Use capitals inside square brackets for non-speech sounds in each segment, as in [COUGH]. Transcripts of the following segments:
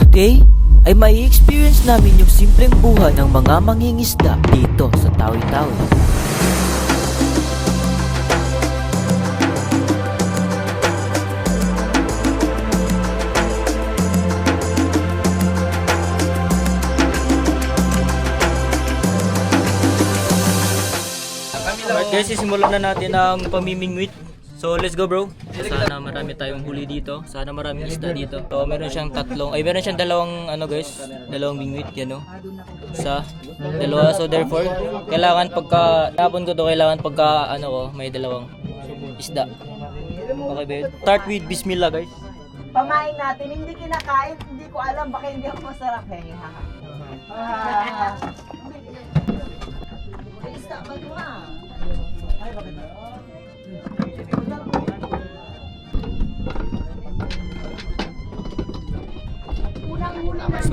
Today, ay may experience namin yung simpleng buhay ng mga mangingisda dito sa Tawi-Tawi. Alright guys, sisimulan na natin ang pamimingwit. So let's go bro. Sana marami tayong huli dito. Sana maraming isda dito. So meron siyang tatlong, ay meron siyang dalawang ano guys, dalawang mingwit yan no. Sa dalawa. So therefore, kailangan pagka tapon ko to kailangan pagka ano ko, may dalawang isda. Okay ba? Start with bismillah guys. Pamain natin, hindi kinakain, hindi ko alam, baka hindi ako masarap eh. Ah. Isda ba ito ah? Ay, bakit?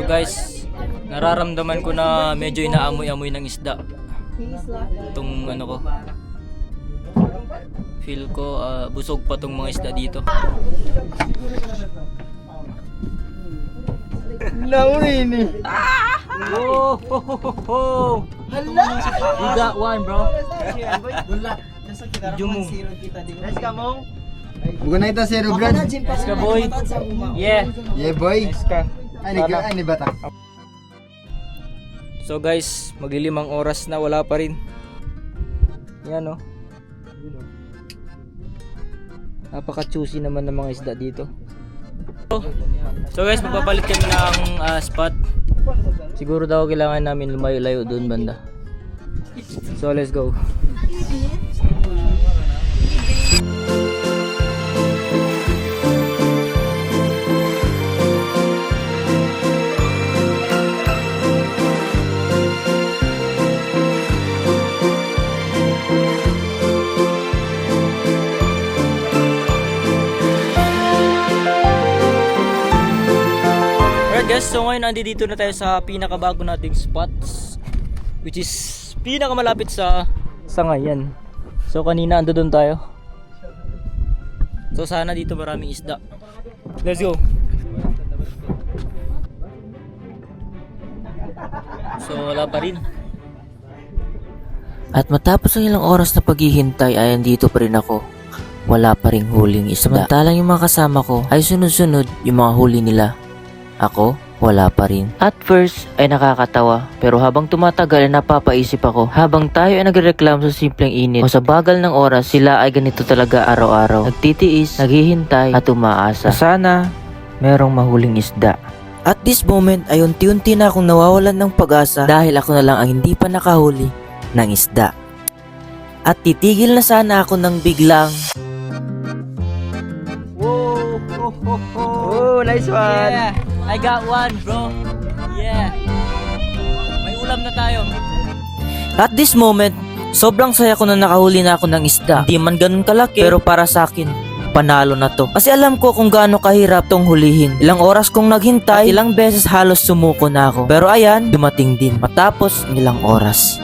Guys, nararamdaman ko na medyo inaamoy-amoy ng isda. Itong ano ko. Feel ko ah, busog pa tong mga isda dito. Oh, ho, ho, ho. You got one, bro. Medyo mo. Let's go, Mong. Bukan na ito zero brad. Let's go, boy. Yeah. Yeah boy. Let's go. Ay, ni ay, ni bata. So guys, maglilimang oras na wala pa rin. Yan oh. Napaka-choosy naman ng mga isda dito. So guys, magpapalit kami ng ah, spot. Siguro daw kailangan namin lumayo-layo doon banda. So let's go. Guys, so ngayon andito na tayo sa pinakabago nating spots which is pinakamalapit sa Sangayan. So kanina ando doon tayo. So sana dito maraming isda. Let's go. So wala pa rin. At matapos ang ilang oras na paghihintay ay andito pa rin ako. Wala pa ring huling isda. Samantalang yung mga kasama ko ay sunod-sunod yung mga huli nila. Ako, wala pa rin. At first ay nakakatawa pero habang tumatagal ay napapaisip ako habang tayo ay nagreklamo sa simpleng init o sa bagal ng oras sila ay ganito talaga araw-araw. Nagtitiis, naghihintay at umaasa. Na sana merong mahuling isda. At this moment ay unti-unti na akong nawawalan ng pag-asa dahil ako na lang ang hindi pa nakahuli ng isda. At titigil na sana ako ng biglang Whoa! Oh, oh, oh. oh nice one! Yeah! I got one, bro! Yeah! May ulam na tayo. At this moment, sobrang saya ko na nakahuli na ako ng isda. Hindi man ganun kalaki, pero para sa akin, panalo na to. Kasi alam ko kung gaano kahirap tong hulihin. Ilang oras kong naghintay, at ilang beses halos sumuko na ako. Pero ayan, dumating din. Matapos ng ilang oras.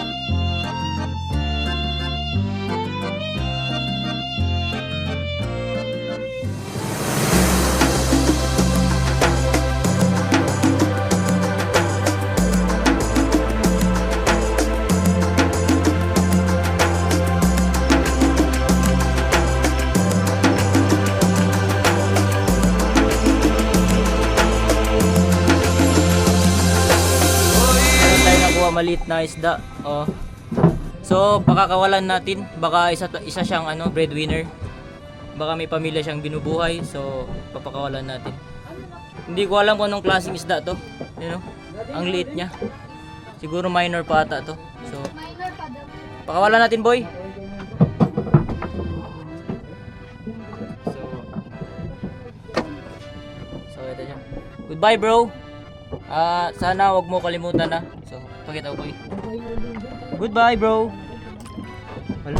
Maliit na isda. Oh. So, pakakawalan natin. Baka isa, isa siyang ano, breadwinner. Baka may pamilya siyang binubuhay. So, papakawalan natin. Hindi ko alam kung anong klaseng isda to. You know? Ang liit niya. Siguro minor pa ata to. So, pakawalan natin boy. So, so ito siya. Goodbye bro. Ah, sana wag mo kalimutan na. So, pakita ko boy. Goodbye, bro. Wala.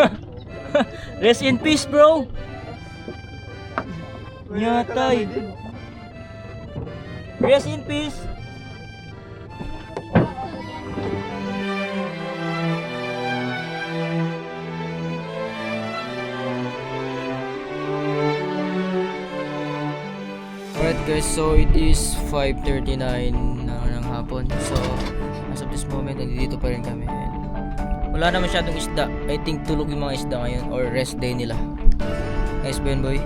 [LAUGHS] Rest in peace, bro. Nyatay. Rest in peace. Alright guys, so it is 5.39 na ng hapon. So, as of this moment, nandito pa rin kami. And wala na masyadong isda. I think tulog yung mga isda ngayon or rest day nila. Nice ba boy?